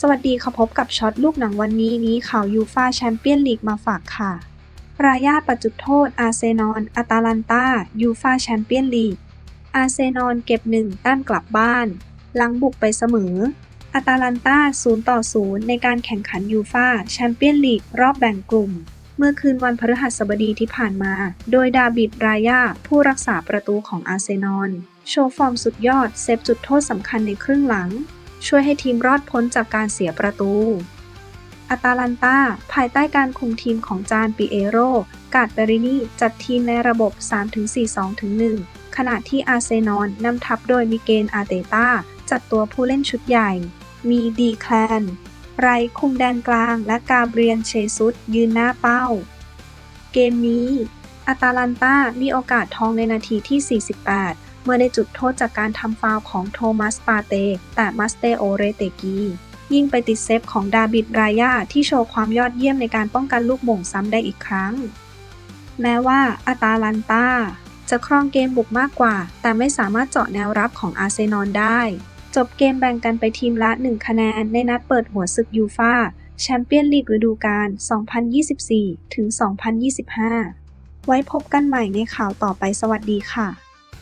สวัสดีค่ะพบกับช็อตลูกหนังวันนี้นี้ข่าวยูฟาแชมเปี้ยนลีกมาฝากค่ะรายาประจุดโทษอาร์เซนอลอาตาลันตายูฟาแชมเปี้ยนลีกอาร์เซนอลเก็บหนึ่งแต้มกลับบ้านหลังบุกไปเสมออาตาลันตา0ต่อ0ในการแข่งขันยูฟาแชมเปี้ยนลีกรอบแบ่งกลุ่ม เมื่อคืนวันพฤหัสบดีที่ผ่านมา โดยดาบิดรายาผู้รักษาประตูของอาร์เซนอลโชว์ฟอร์มสุดยอดเซฟจุดโทษสำคัญในครึ่งหลัง ช่วยให้ทีมรอดพ้นจากการเสียประตูอาตาลันตาภายใต้การคุมทีมของจานปิเอโร กาดเบรินีจัดทีมในระบบ 3-4-2-1 ขณะที่อาร์เซนอลนำทัพโดยมิเกลอาเตตาจัดตัวผู้เล่นชุดใหญ่ มีดีแคลน ไรคุมแดนกลางและกาเบรียนเชซุสยืนหน้าเป้า เกมนี้อาตาลันตามีโอกาสทองในนาทีที่ 48 เมื่อได้จุดโทษจากการทำฟาวของโทมัสปาเต แต่มัสเตโอเรเตกี ยิงไปติดเซฟของดาบิดรายาที่โชว์ความยอดเยี่ยมในการป้องกันลูกหม่งซ้ำได้อีกครั้ง แม้ว่าอาตาลันตาจะครองเกมบุกมากกว่า แต่ไม่สามารถเจาะแนวรับของอาร์เซนอลได้ จบเกมแบ่งกันไปทีมละ 1 คะแนน ในนัดเปิดหัวศึกยูฟาแชมเปี้ยนลีกฤดูกาล 2024 ถึง 2025 ไว้พบกันใหม่ในข่าวต่อไปสวัสดีค่ะ